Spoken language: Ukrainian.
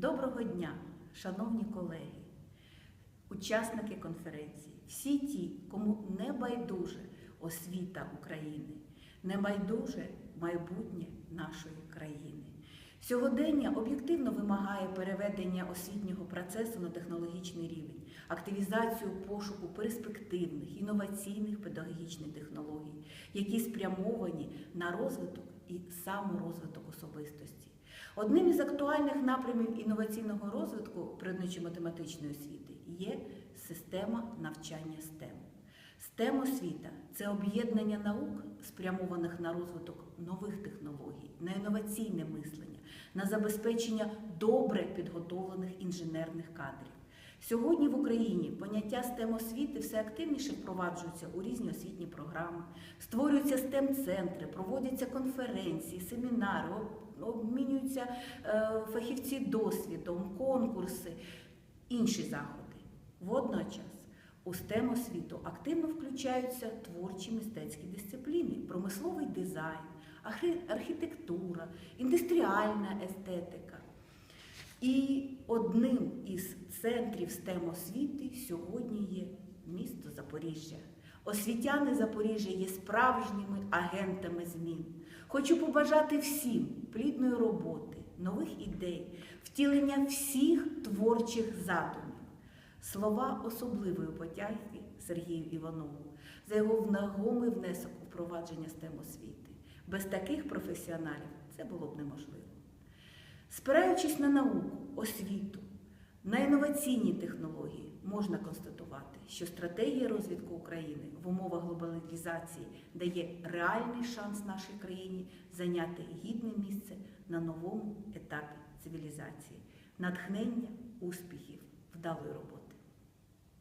Доброго дня, шановні колеги, учасники конференції, всі ті, кому не байдуже освіта України, не байдуже майбутнє нашої країни. Сьогодення об'єктивно вимагає переведення освітнього процесу на технологічний рівень, активізацію пошуку перспективних, інноваційних педагогічних технологій, які спрямовані на розвиток і саморозвиток особистості. Одним із актуальних напрямів інноваційного розвитку природничо-математичної освіти є система навчання STEM. STEM освіта це об'єднання наук, спрямованих на розвиток нових технологій, на інноваційне мислення, на забезпечення добре підготовлених інженерних кадрів. Сьогодні в Україні поняття STEM освіти все активніше впроваджуються у різні освітні програми, створюються STEM центри, проводяться конференції, семінари, об- е, фахівці досвідом, конкурси, інші заходи. Водночас у STEM освіту активно включаються творчі мистецькі дисципліни, промисловий дизайн, архітектура, індустріальна естетика. І одним із центрів STEM освіти сьогодні є місто Запоріжжя. Освітяни Запоріжжя є справжніми агентами змін. Хочу побажати всім плідної роботи, нових ідей, втілення всіх творчих задумів. Слова особливої подяки Сергію Іванову за його вагомий внесок у впровадження STEM освіти. Без таких професіоналів це було б неможливо. Спираючись на науку, освіту, на інноваційні технології, можна констатувати, що стратегія розвитку України в умовах глобалізації дає реальний шанс нашій країні зайняти гідне місце на новому етапі цивілізації, натхнення, успіхів, вдалої роботи.